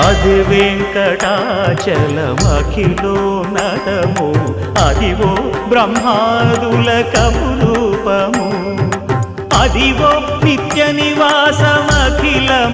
అది వెంకటాచలమఖిలో నటము. అదివో బ్రహ్మాదుల కపురూపము. అదివో నిత్య నివాసమఖిల